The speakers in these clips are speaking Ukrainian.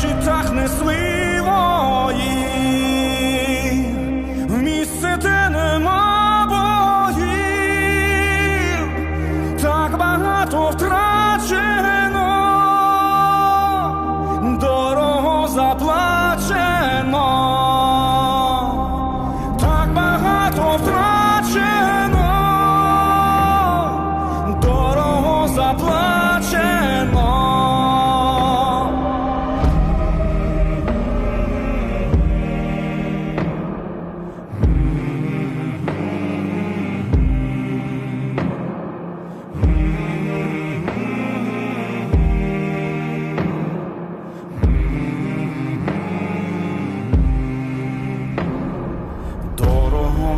щитах несли вої, в місце, де нема богів, так багато втрачено, дорого заплачено, втрачено, дорого заплачено.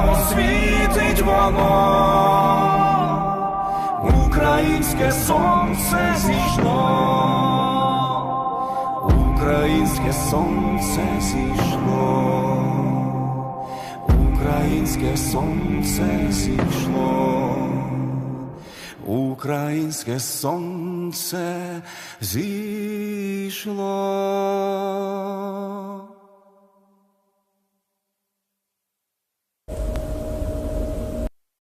Хай яскраво світить воно, українське сонце зійшло, українське сонце зійшло, українське сонце зійшло, українське сонце зійшло.